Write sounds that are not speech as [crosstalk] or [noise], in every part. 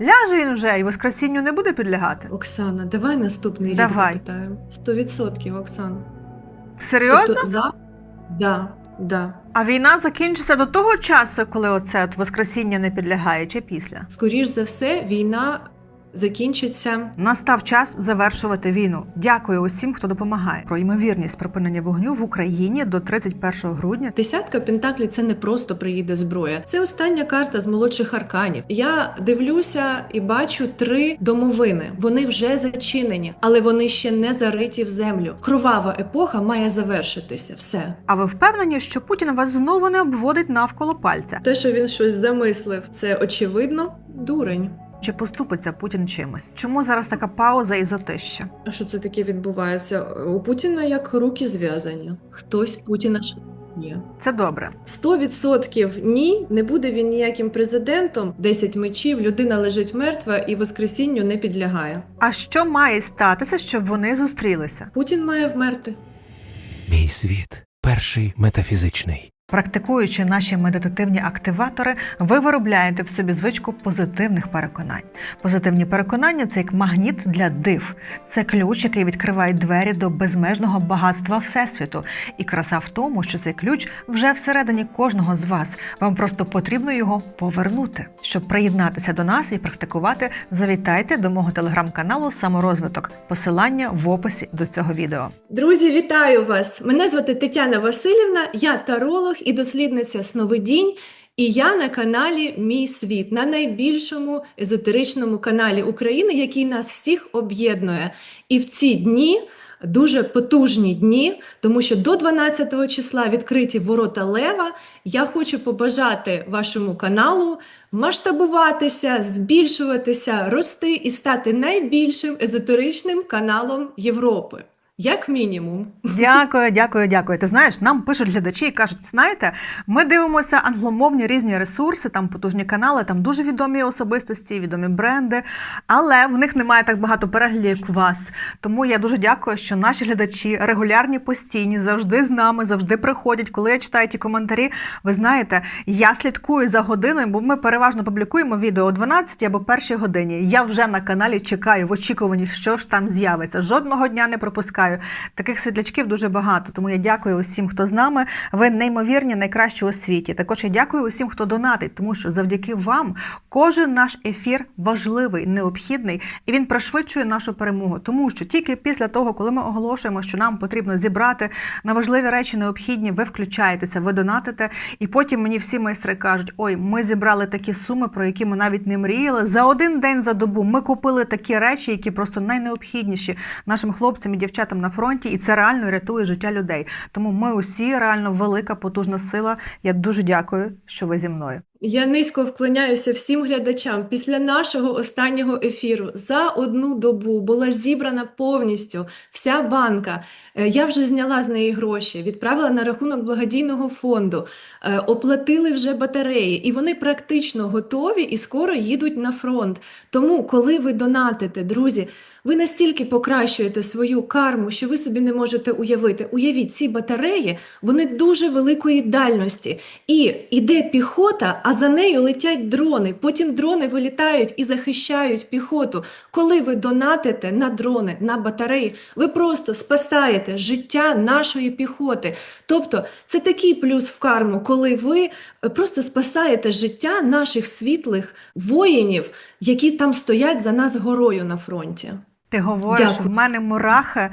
Ляже він вже і воскресінню не буде підлягати. Оксана, давай наступний рік Давай. запитаємо. Сто відсотків, Оксана. Серйозно? Тобто за? Да, да. А війна закінчиться до того часу, коли оце от воскресіння не підлягає, чи після? Скоріш за все, війна закінчиться. Настав час завершувати війну. Дякую усім, хто допомагає. Про ймовірність припинення вогню в Україні до 31 грудня. Десятка пентаклів це не просто приїде зброя. Це остання карта з молодших арканів. Я дивлюся і бачу три домовини. Вони вже зачинені, але вони ще не зариті в землю. Кровава епоха має завершитися. Все. А ви впевнені, що Путін вас знову не обводить навколо пальця? Те, що він щось замислив, це очевидно дурень. Чи поступиться Путін чимось? Чому зараз така пауза і затища? А що це таке відбувається? У Путіна як руки зв'язані. Хтось Путіна шатує. Це добре. 100% ні, не буде він ніяким президентом. 10 мечів, людина лежить мертва і воскресінню не підлягає. А що має статися, щоб вони зустрілися? Путін має вмерти. Мій світ перший метафізичний. Практикуючи наші медитативні активатори, ви виробляєте в собі звичку позитивних переконань. Позитивні переконання це як магніт для див. Це ключ, який відкриває двері до безмежного багатства всесвіту. І краса в тому, що цей ключ вже всередині кожного з вас. Вам просто потрібно його повернути. Щоб приєднатися до нас і практикувати, завітайте до мого телеграм-каналу Саморозвиток. Посилання в описі до цього відео. Друзі, вітаю вас! Мене звати Тетяна Васильівна, я таролог і дослідниця сновидінь. І я на каналі Мій світ, на найбільшому езотеричному каналі України, який нас всіх об'єднує. І в ці дні. Дуже потужні дні, тому що до 12 числа відкриті ворота Лева. Я хочу побажати вашому каналу масштабуватися, збільшуватися, рости і стати найбільшим езотеричним каналом Європи, як мінімум. Дякую, дякую, дякую. Ти знаєш, нам пишуть глядачі і кажуть: знаєте, ми дивимося англомовні різні ресурси, там потужні канали, там дуже відомі особистості, відомі бренди, але в них немає так багато переглядів, як у вас. Тому я дуже дякую, що наші глядачі регулярні, постійні, завжди з нами, завжди приходять. Коли я читаю ті коментарі, ви знаєте, я слідкую за годиною, бо ми переважно публікуємо відео о 12 або 1 годині. Я вже на каналі чекаю в очікуванні, що ж там з'явиться. Жодного дня не пропускаю. Таких світлячків дуже багато. Тому я дякую усім, хто з нами. Ви неймовірні, найкращі у світі. Також я дякую усім, хто донатить, тому що завдяки вам кожен наш ефір важливий, необхідний, і він пришвидшує нашу перемогу. Тому що тільки після того, коли ми оголошуємо, що нам потрібно зібрати на важливі речі необхідні, ви включаєтеся, ви донатите, і потім мені всі майстри кажуть: ой, ми зібрали такі суми, про які ми навіть не мріяли. За один день за добу ми купили такі речі, які просто найнеобхідніші нашим хлопцям і дівчатам на фронті, і це реально рятує життя людей. Тому ми усі реально велика, потужна сила. Я дуже дякую, що ви зі мною. Я низько вклоняюся всім глядачам. Після нашого останнього ефіру за одну добу була зібрана повністю вся банка. Е, Я вже зняла з неї гроші, відправила на рахунок благодійного фонду, е, оплатили вже батареї, і вони практично готові і скоро їдуть на фронт. Тому, коли ви донатите, друзі, ви настільки покращуєте свою карму, що ви собі не можете уявити. Уявіть, ці батареї вони дуже великої дальності. І іде піхота, а за нею летять дрони. Потім дрони вилітають і захищають піхоту. Коли ви донатите на дрони, на батареї, ви просто спасаєте життя нашої піхоти. Тобто це такий плюс в карму, коли ви е, просто спасаєте життя наших світлих воїнів, які там стоять за нас горою на фронті. Ти говориш, Дякую. в мене мурахи,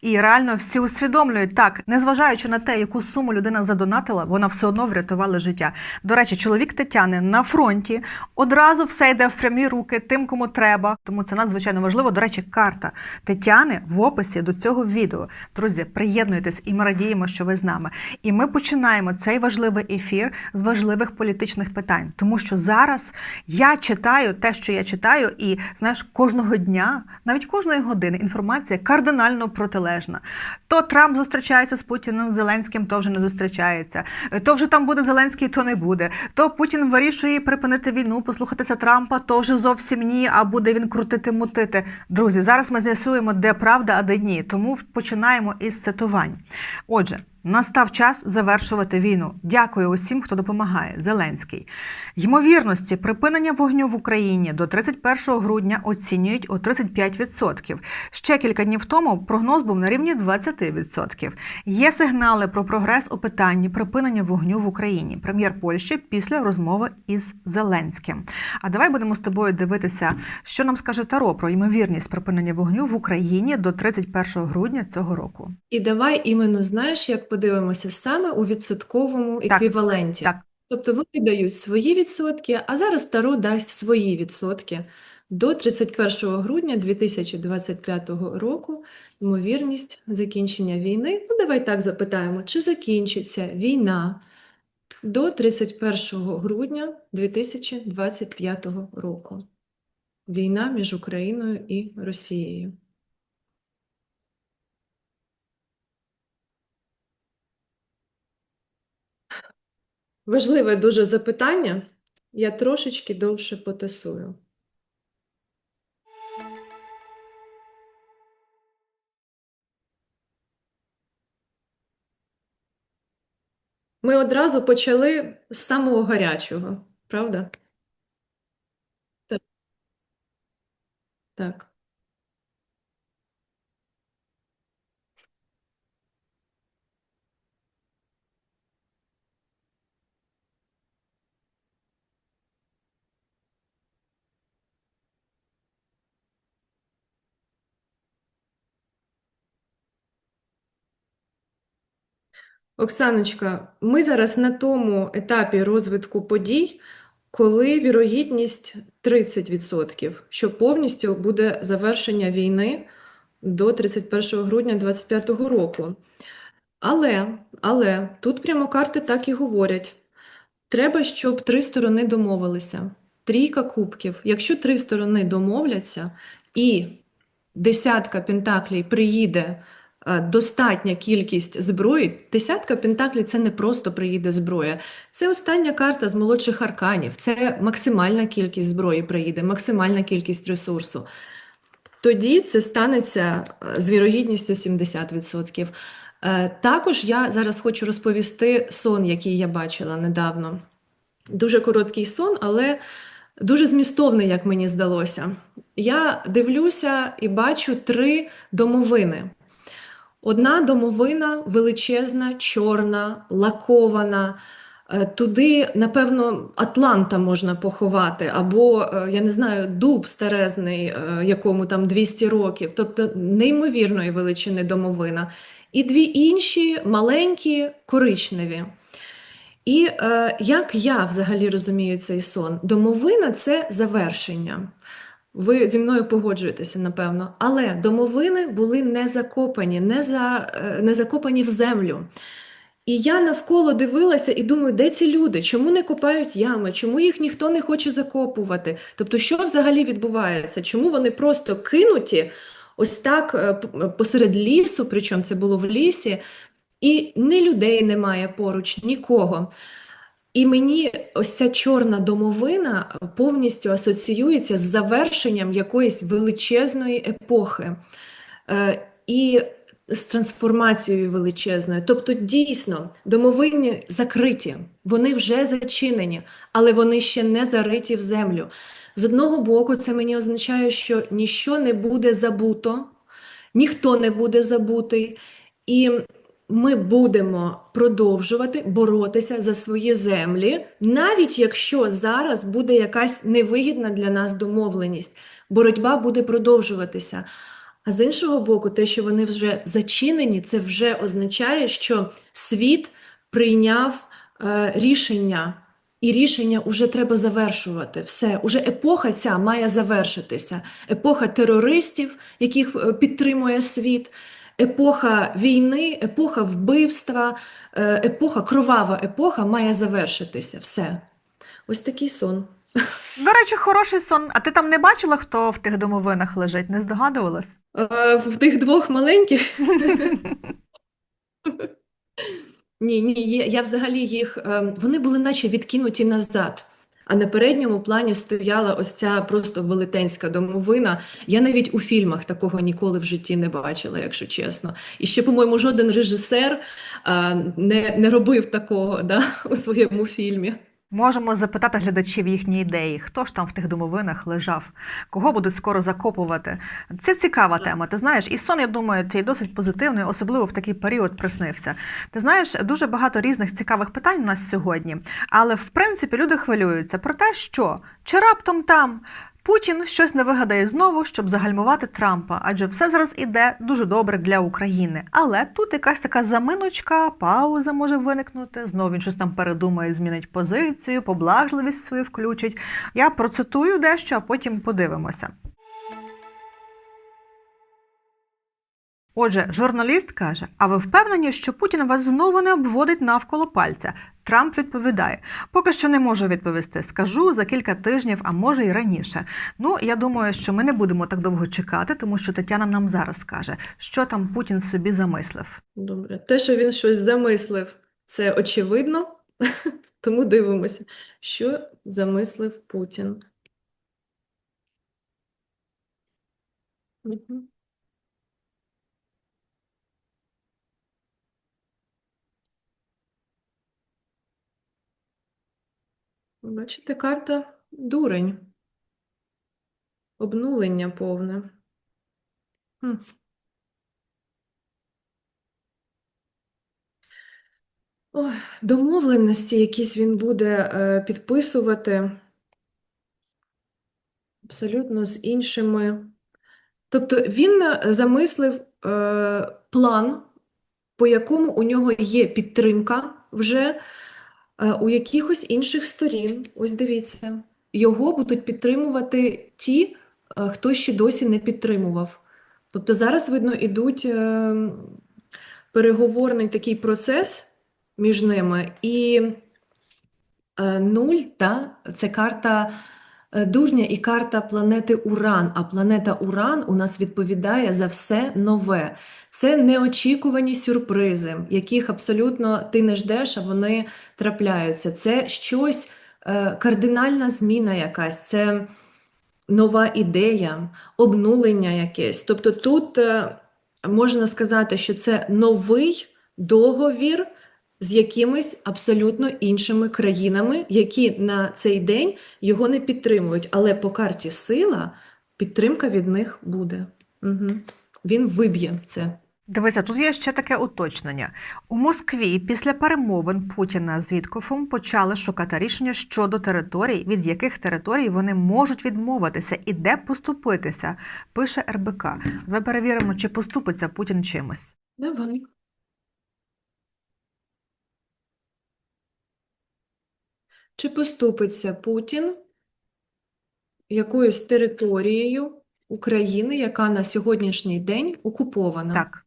і реально всі усвідомлюють так, незважаючи на те, яку суму людина задонатила, вона все одно врятувала життя. До речі, чоловік Тетяни на фронті одразу все йде в прямі руки тим, кому треба. Тому це надзвичайно важливо. До речі, карта Тетяни в описі до цього відео. Друзі, приєднуйтесь, і ми радіємо, що ви з нами. І ми починаємо цей важливий ефір з важливих політичних питань, тому що зараз я читаю те, що я читаю, і знаєш, кожного дня, навіть кожної години, інформація кардинально протилежна. То Трамп зустрічається з Путіним, Зеленським, то вже не зустрічається. То вже там буде Зеленський, то не буде. То Путін вирішує припинити війну, послухатися Трампа, то вже зовсім ні, а буде він крутити, мутити. Друзі, зараз ми з'ясуємо, де правда, а де ні. Тому починаємо із цитувань. Отже. Настав час завершувати війну. Дякую усім, хто допомагає. Зеленський. Ймовірності припинення вогню в Україні до 31 грудня оцінюють у 35%. Ще кілька днів тому прогноз був на рівні 20%. Є сигнали про прогрес у питанні припинення вогню в Україні. Прем'єр Польщі після розмови із Зеленським. А давай будемо з тобою дивитися, що нам скаже Таро про ймовірність припинення вогню в Україні до 31 грудня цього року. І давай іменно знаєш, як подивимося саме у відсотковому Так, еквіваленті. так. Тобто вони дають свої відсотки, а зараз Таро дасть свої відсотки. До 31 грудня 2025 року ймовірність закінчення війни. Ну, давай так запитаємо, чи закінчиться війна до 31 грудня 2025 року? Війна між Україною і Росією. Важливе дуже запитання. Я трошечки довше потасую. Ми одразу почали з самого гарячого, правда? Так. Так. Оксаночка, ми зараз на тому етапі розвитку подій, коли вірогідність 30%, що повністю буде завершення війни до 31 грудня 2025 року. Але, але тут прямо карти так і говорять. Треба, щоб три сторони домовилися. Трійка кубків. Якщо три сторони домовляться і десятка пентаклей приїде достатня кількість зброї, десятка пентаклей це не просто приїде зброя. Це остання карта з молодших арканів. Це максимальна кількість зброї приїде, максимальна кількість ресурсу. Тоді це станеться е, з вірогідністю 70%. Е, Також я зараз хочу розповісти сон, який я бачила недавно. Дуже короткий сон, але дуже змістовний, як мені здалося. Я дивлюся і бачу три домовини. Одна домовина величезна, чорна, лакована. Е, Туди, напевно, Атланта можна поховати, або, е, я не знаю, дуб старезний, е, якому там 200 років, тобто неймовірної величини домовина. І дві інші маленькі, коричневі. І е, як я взагалі розумію цей сон? Домовина це завершення. Ви зі мною погоджуєтеся, напевно. Але домовини були не закопані, не, за, е, не закопані в землю. І я навколо дивилася і думаю, де ці люди? Чому не копають ями? Чому їх ніхто не хоче закопувати? Тобто, що взагалі відбувається? Чому вони просто кинуті ось так е, посеред лісу, причому це було в лісі, і ні людей немає поруч, нікого. І мені ось ця чорна домовина повністю асоціюється з завершенням якоїсь величезної епохи е, і з трансформацією величезною. Тобто, дійсно, домовини закриті, вони вже зачинені, але вони ще не зариті в землю. З одного боку, це мені означає, що ніщо не буде забуто, ніхто не буде забутий. І ми будемо продовжувати боротися за свої землі, навіть якщо зараз буде якась невигідна для нас домовленість. Боротьба буде продовжуватися. А з іншого боку, те, що вони вже зачинені, це вже означає, що світ прийняв е, рішення, і рішення вже треба завершувати. Все, уже епоха ця має завершитися. Епоха терористів, яких е, підтримує світ, епоха війни, епоха вбивства, е, епоха, кровава епоха має завершитися. Все. Ось такий сон. До речі, хороший сон. А ти там не бачила, хто в тих домовинах лежить? Не здогадувалась? Е, В тих двох маленьких. [laughs] Ні, ні, я взагалі їх. е, Вони були наче відкинуті назад. А на передньому плані стояла ось ця просто велетенська домовина. Я навіть у фільмах такого ніколи в житті не бачила, якщо чесно. І ще, по-моєму, жоден режисер а, не, не робив такого да, у своєму фільмі. Можемо запитати глядачів їхні ідеї, хто ж там в тих домовинах лежав, кого будуть скоро закопувати. Це цікава тема. Ти знаєш, і сон, я думаю, цей досить позитивний, особливо в такий період приснився. Ти знаєш, дуже багато різних цікавих питань у нас сьогодні, але в принципі люди хвилюються про те, що чи раптом там. Путін щось не вигадає знову, щоб загальмувати Трампа, адже все зараз іде дуже добре для України. Але тут якась така заминочка, пауза може виникнути. Знову він щось там передумає, змінить позицію, поблажливість свою включить. Я процитую дещо, а потім подивимося. Отже, журналіст каже: А ви впевнені, що Путін вас знову не обводить навколо пальця? Трамп відповідає: поки що не можу відповісти. Скажу за кілька тижнів, а може й раніше. Ну, я думаю, що ми не будемо так довго чекати, тому що Тетяна нам зараз скаже, що там Путін собі замислив. Добре. Те, що він щось замислив, це очевидно, [laughs] тому дивимося, що замислив Путін. Бачите, карта дурень. Обнулення повне. Хм. Домовленості якісь він буде е, підписувати абсолютно з іншими. Тобто він е, замислив е, план, по якому у нього є підтримка вже е, у якихось інших сторін. Ось дивіться, його будуть підтримувати ті, е, хто ще досі не підтримував. Тобто зараз, видно, ідуть е, переговорний такий процес між ними. І е, нуль, та, це карта е, дурня і карта планети Уран. А планета Уран у нас відповідає за все нове. Це неочікувані сюрпризи, яких абсолютно ти не ждеш, а вони трапляються. Це щось, е, кардинальна зміна якась, це нова ідея, обнулення якесь. Тобто тут е, можна сказати, що це новий договір з якимись абсолютно іншими країнами, які на цей день його не підтримують. Але по карті сила підтримка від них буде. Угу. Він виб'є це. Дивися, тут є ще таке уточнення. У Москві після перемовин Путіна з Віткофом почали шукати рішення щодо територій, від яких територій вони можуть відмовитися і де поступитися, пише РБК. Давай перевіримо, чи поступиться Путін чимось. Давай. Чи поступиться Путін якоюсь територією України, яка на сьогоднішній день окупована? Так.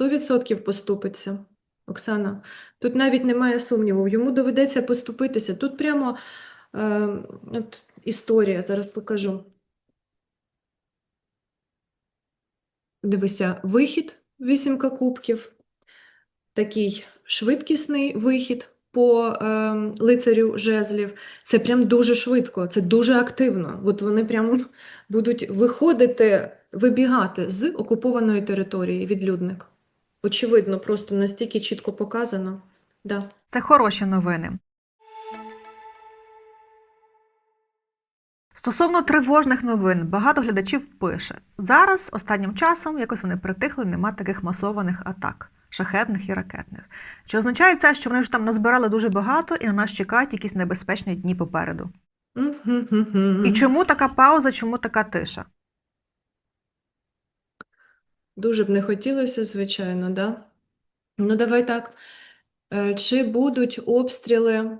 Сто відсотків поступиться, Оксана. Тут навіть немає сумніву. Йому доведеться поступитися. Тут прямо е, от історія, зараз покажу. Дивися, вихід, вісімка кубків, такий швидкісний вихід по е, лицарю жезлів. Це прям дуже швидко, це дуже активно. От вони прямо будуть виходити, вибігати з окупованої території, відлюдник. Очевидно, просто настільки чітко показано. Да. Це хороші новини. Стосовно тривожних новин, багато глядачів пише: зараз останнім часом якось вони притихли, нема таких масованих атак, шахетних і ракетних. Чи означає це, що вони ж там назбирали дуже багато і на нас чекають якісь небезпечні дні попереду? І чому така пауза, чому така тиша? Дуже б не хотілося, звичайно, да? Ну, давай так. Е, Чи будуть обстріли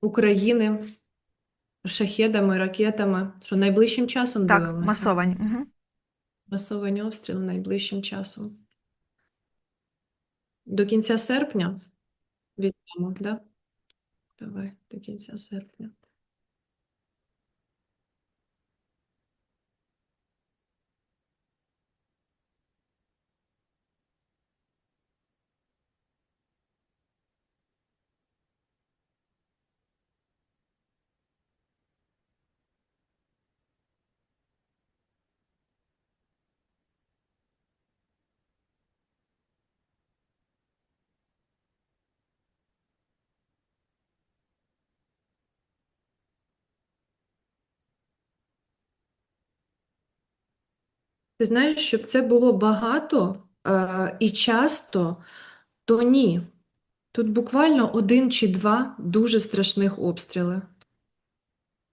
України шахедами, ракетами? Що найближчим часом Так, дивимося? масовані. Угу. Масовані обстріли найближчим часом. До кінця серпня візьмемо, да? Давай, до кінця серпня. Ти знаєш, щоб це було багато е, і часто, то ні. Тут буквально один чи два дуже страшних обстріли.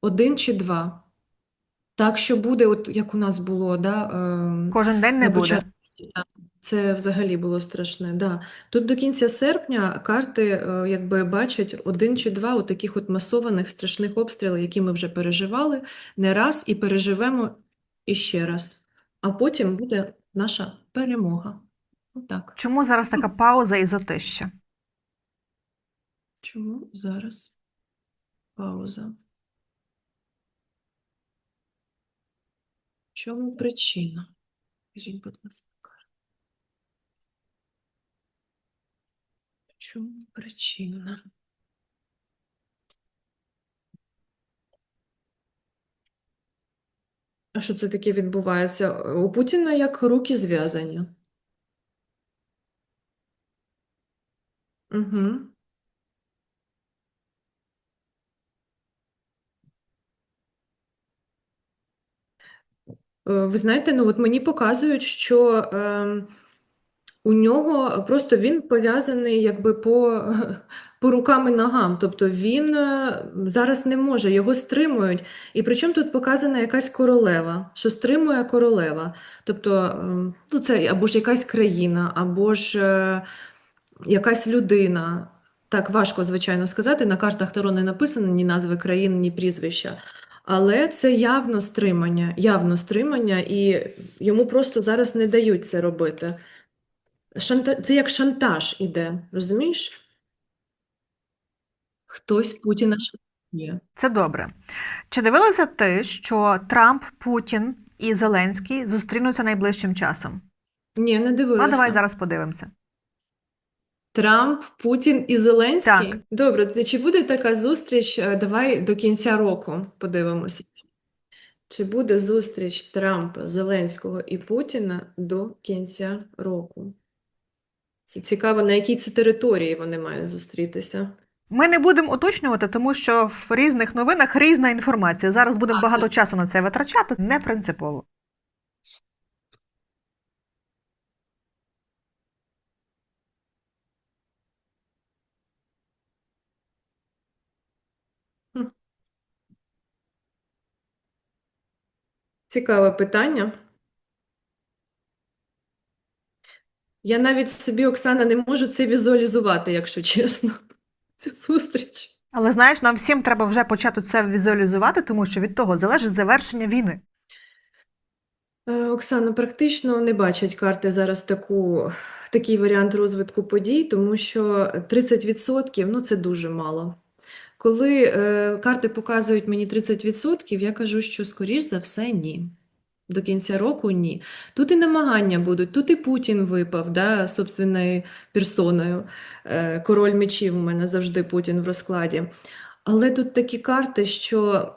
Один чи два. Так що буде, от як у нас було, да, е, Кожен день не буде. Це взагалі було страшне. Да. Тут до кінця серпня карти е, якби бачать один чи два от таких от масованих страшних обстрілів, які ми вже переживали не раз і переживемо іще раз. А потім буде наша перемога. Отак. Чому зараз така пауза і затища? Чому зараз пауза? В чому причина? Скажіть, будь ласка. В чому причина? Що це таке відбувається? У Путіна як руки зв'язані. Угу. Е, Ви знаєте, ну от мені показують, що ем, у нього просто він пов'язаний якби по, [laughs] по рукам і ногам. Тобто він е, зараз не може, його стримують. І причому тут показана якась королева, що стримує королева. Тобто ем, ну, це або ж якась країна, або ж е, якась людина. Так, важко, звичайно, сказати. На картах Таро не написано ні назви країн, ні прізвища. Але це явно стримання, явно стримання, і йому просто зараз не дають це робити. Шанта... Це як шантаж іде, розумієш? Хтось Путіна шантажує. Це добре. Чи дивилася ти, що Трамп, Путін і Зеленський зустрінуться найближчим часом? Ні, не Ну, дивилася. давай зараз подивимося. Трамп, Путін і Зеленський? Так. Добре, чи буде така зустріч? Е, Давай до кінця року подивимося. Чи буде зустріч Трампа, Зеленського і Путіна до кінця року? Цікаво, на якій це території вони мають зустрітися. Ми не будемо уточнювати, тому що в різних новинах різна інформація. Зараз будемо багато часу на це витрачати, не принципово. Цікаве питання. Я навіть собі, Оксана, не можу це візуалізувати, якщо чесно. [laughs] Цю зустріч. Але знаєш, нам всім треба вже почати це візуалізувати, тому що від того залежить завершення війни. Е, Оксана, практично не бачать карти зараз таку, такий варіант розвитку подій, тому що 30% ну це дуже мало. Коли е, карти показують мені 30%, я кажу, що скоріш за все ні. До кінця року ні. Тут і намагання будуть, тут і Путін випав, да, собственною персоною. Е, король мечів у мене завжди Путін в розкладі. Але тут такі карти, що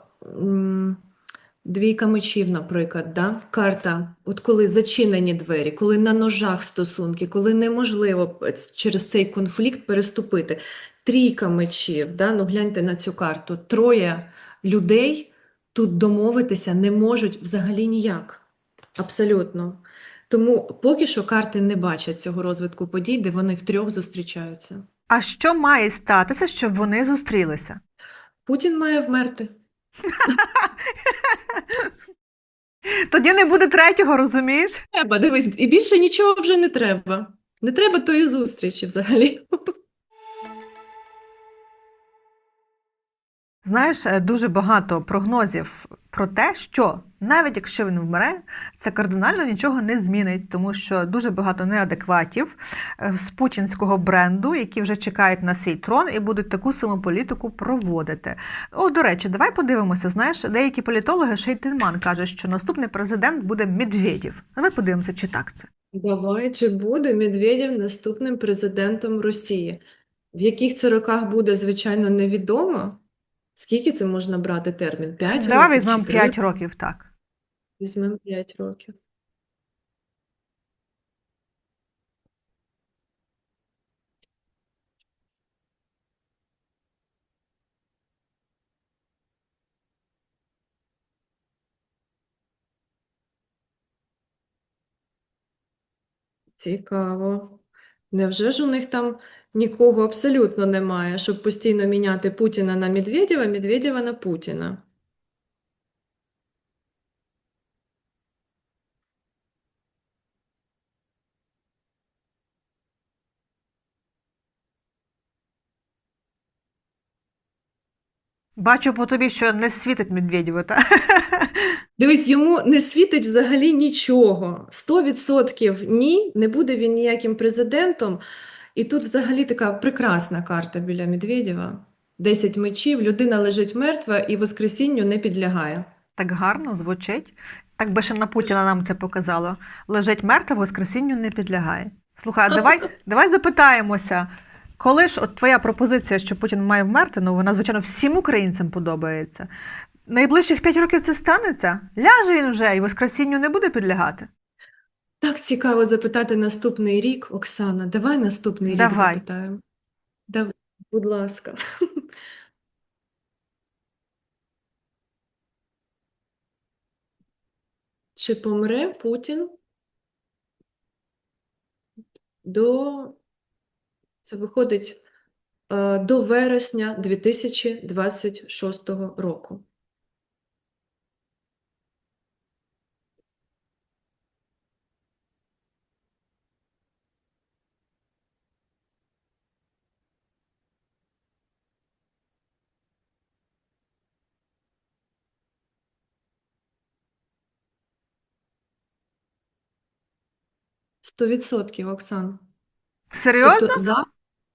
двійка мечів, наприклад, да? карта, от коли зачинені двері, коли на ножах стосунки, коли неможливо через цей конфлікт переступити. Трійка мечів, да? ну гляньте на цю карту. Троє людей тут домовитися не можуть взагалі ніяк. Абсолютно. Тому поки що карти не бачать цього розвитку подій, де вони втрьох зустрічаються. А що має статися, щоб вони зустрілися? Путін має вмерти. [laughs] Тоді не буде третього, розумієш? Треба, дивись, і більше нічого вже не треба. Не треба тої зустрічі взагалі. Знаєш, е, дуже багато прогнозів про те, що навіть якщо він вмре, це кардинально нічого не змінить, тому що дуже багато неадекватів е, з путінського бренду, які вже чекають на свій трон і будуть таку саму політику проводити. О, до речі, давай подивимося. Знаєш, деякі політологи Шейтельман каже, що наступний президент буде Медведєв. Давай подивимося, чи так це. Давай, чи буде Медведєв наступним президентом Росії? В яких це роках буде, звичайно, невідомо. Скільки це можна брати термін? 5 Давай років візьмемо чи три? 5 років, так. Візьмемо 5 років. Цікаво. Невже ж у них там нікого абсолютно немає, щоб постійно міняти Путіна на Медведєва, Медведєва на Путіна? Бачу по тобі, що не світить Медведєву, так? [laughs] Дивись, йому не світить взагалі нічого. 100% ні, не буде він ніяким президентом. І тут взагалі така прекрасна карта біля Медведєва. 10 мечів, людина лежить мертва і воскресінню не підлягає. Так гарно звучить. Так би ще на Путіна нам це показало. Лежить мертва, воскресінню не підлягає. Слухай, а давай, [laughs] давай запитаємося, коли ж от твоя пропозиція, що Путін має вмерти, ну вона, звичайно, всім українцям подобається. Найближчих 5 років це станеться? Ляже він вже і воскресінню не буде підлягати. Так цікаво запитати наступний рік, Оксана. Давай наступний рік Давай. запитаємо. Давай, будь ласка. [laughs] Чи помре Путін до, це виходить, е, до вересня 2026 року? Сто відсотків, Оксан. Серйозно? Тобто за...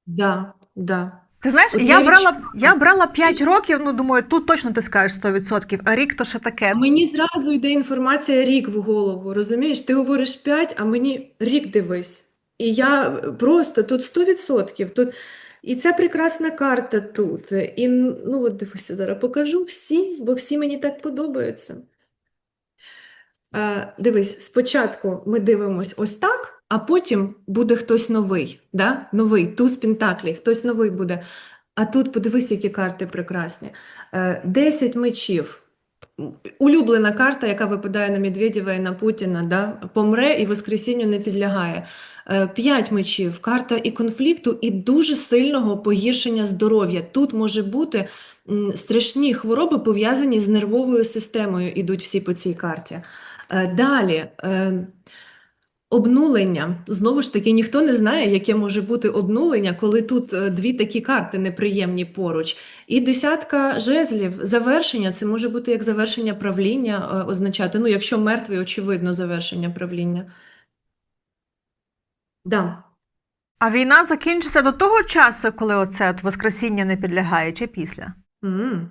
Да, да. Ти знаєш, От я я брала, я брала 5 років, ну думаю, тут точно ти скажеш 100%, а рік то ще таке. Мені зразу йде інформація рік в голову, розумієш? Ти говориш 5, а мені рік дивись. І я просто тут 100%. Тут... І ця прекрасна карта тут. І ну от дивися, зараз покажу всі, бо всі мені так подобаються. Е, дивись, спочатку ми дивимось ось так, а потім буде хтось новий. Да? Новий, туз пентаклей, хтось новий буде. А тут подивись, які карти прекрасні. Е, 10 мечів. Улюблена карта, яка випадає на Медведєва і на Путіна, да? помре і воскресінню не підлягає. Е, П'ять мечів, карта і конфлікту, і дуже сильного погіршення здоров'я. Тут може бути страшні хвороби, пов'язані з нервовою системою, ідуть всі по цій карті. Е, Далі. Обнулення. Знову ж таки, ніхто не знає, яке може бути обнулення, коли тут е, дві такі карти неприємні поруч. І десятка жезлів, завершення, це може бути як завершення правління е, означати. Ну, якщо мертвий, очевидно, завершення правління. Да. А війна закінчиться до того часу, коли оце от воскресіння не підлягає, чи після? М.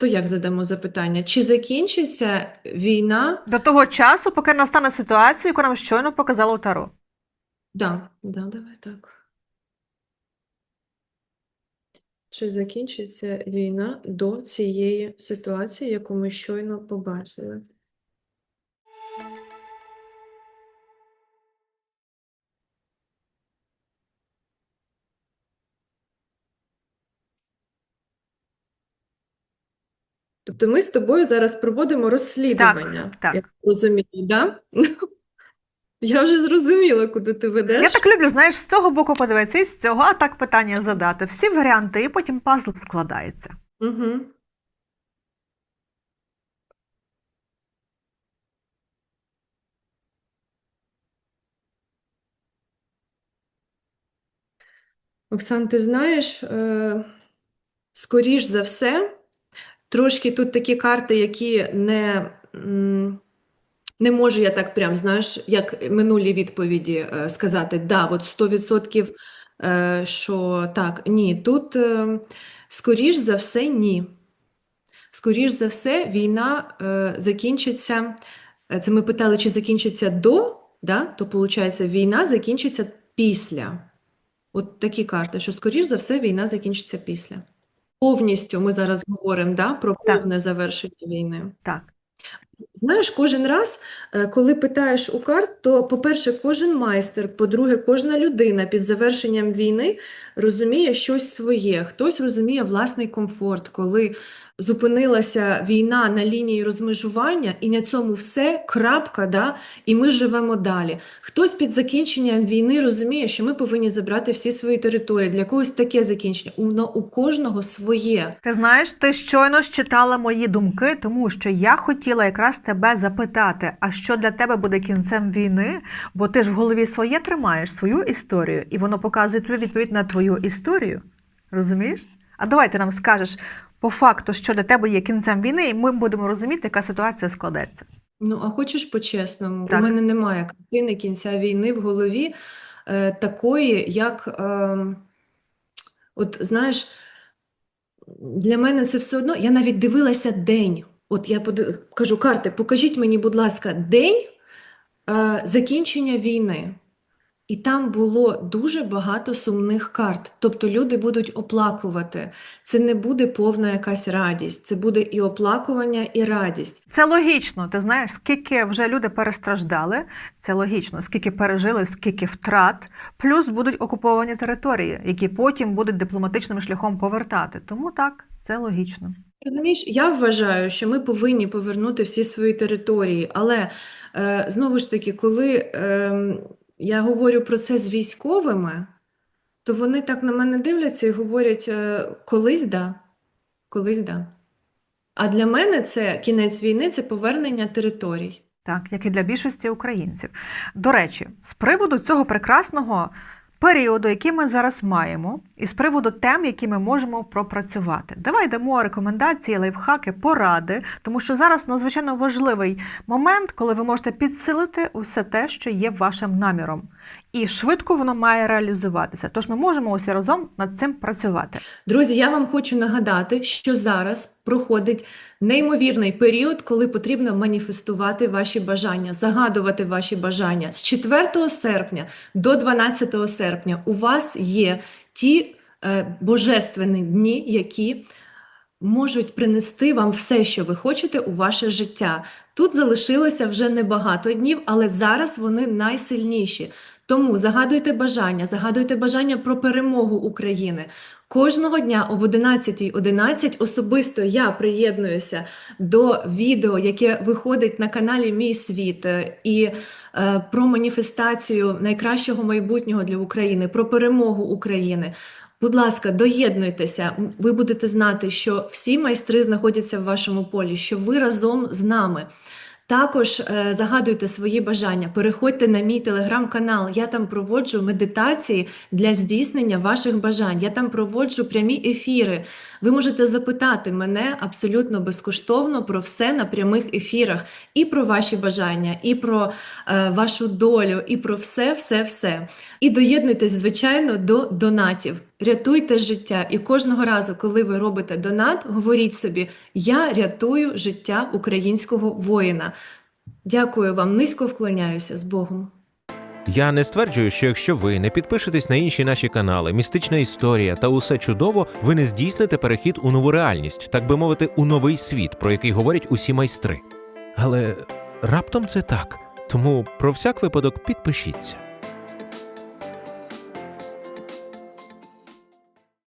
То як задамо запитання? Чи закінчиться війна? До того часу, поки настане ситуація, яку нам щойно показало Таро. Да, да, давай так. Чи закінчиться війна до цієї ситуації, яку ми щойно побачили? Тобто ми з тобою зараз проводимо розслідування, так. як розумію, да? Я вже зрозуміла, куди ти ведеш. Я так люблю, знаєш, з цього боку подивитися і з цього, а так питання задати. Всі варіанти, і потім пазл складається. Угу. Оксан, ти знаєш, е, скоріш за все, трошки тут такі карти, які не, не можу я так прям, знаєш, як минулі відповіді е, сказати, да, от 100%, е, що так, ні. Тут, е, скоріш за все, ні. Скоріш за все, війна закінчиться. Це ми питали, чи закінчиться до, да? то виходить, війна закінчиться після. От такі карти, що скоріш за все війна закінчиться після. Повністю ми зараз говоримо да, про Так. повне завершення війни. Так. Знаєш, кожен раз, е, коли питаєш у карт, то, по-перше, кожен майстер, по-друге, кожна людина під завершенням війни розуміє щось своє. Хтось розуміє власний комфорт, коли зупинилася війна на лінії розмежування, і на цьому все, крапка, да, і ми живемо далі. Хтось під закінченням війни розуміє, що ми повинні забрати всі свої території. Для когось таке закінчення. Воно у кожного своє. Ти знаєш, ти щойно считала мої думки, тому що я хотіла якраз тебе запитати, а що для тебе буде кінцем війни? Бо ти ж в голові своє тримаєш свою історію, і воно показує тобі відповідь на твою історію. Розумієш? А давай ти нам скажеш по факту, що для тебе є кінцем війни, і ми будемо розуміти, яка ситуація складеться. Ну, а хочеш по-чесному? У мене немає картини кінця війни в голові е, такої, як, е, от знаєш, для мене це все одно, я навіть дивилася день. От я кажу, карти, покажіть мені, будь ласка, день е, закінчення війни. І там було дуже багато сумних карт. Тобто люди будуть оплакувати. Це не буде повна якась радість, це буде і оплакування, і радість. Це логічно. Ти знаєш, скільки вже люди перестраждали, це логічно, скільки пережили, скільки втрат, плюс будуть окуповані території, які потім будуть дипломатичним шляхом повертати. Тому так, це логічно. Розумієш, я вважаю, що ми повинні повернути всі свої території, але е, знову ж таки, коли е, я говорю про це з військовими, то вони так на мене дивляться і говорять: е, колись да, колись да. А для мене це кінець війни, це повернення територій. Так, як і для більшості українців. До речі, з приводу цього прекрасного періоду, який ми зараз маємо, і з приводу тем, які ми можемо пропрацювати. Давай дамо рекомендації, лайфхаки, поради, тому що зараз надзвичайно важливий момент, коли ви можете підсилити усе те, що є вашим наміром. І швидко воно має реалізуватися. Тож ми можемо усі разом над цим працювати. Друзі, я вам хочу нагадати, що зараз проходить неймовірний період, коли потрібно маніфестувати ваші бажання, загадувати ваші бажання. З 4 серпня до 12 серпня у вас є ті е, божественні дні, які можуть принести вам все, що ви хочете у ваше життя. Тут залишилося вже небагато днів, але зараз вони найсильніші. Тому загадуйте бажання, загадуйте бажання про перемогу України. Кожного дня об 11.11 особисто я приєднуюся до відео, яке виходить на каналі Мій світ е, і е, про маніфестацію найкращого майбутнього для України, про перемогу України. Будь ласка, доєднуйтеся. Ви будете знати, що всі майстри знаходяться в вашому полі, що ви разом з нами. Також е, загадуйте свої бажання, переходьте на мій телеграм-канал. Я там проводжу медитації для здійснення ваших бажань. Я там проводжу прямі ефіри. Ви можете запитати мене абсолютно безкоштовно про все на прямих ефірах, і про ваші бажання, і про е, вашу долю, і про все, все, все. І доєднуйтесь, звичайно, до донатів. Рятуйте життя. І кожного разу, коли ви робите донат, говоріть собі: Я рятую життя українського воїна. Дякую вам, низько вклоняюся з Богом. Я не стверджую, що якщо ви не підпишетесь на інші наші канали, містична історія та усе чудово, ви не здійсните перехід у нову реальність, так би мовити, у новий світ, про який говорять усі майстри. Але раптом це так. Тому про всяк випадок підпишіться.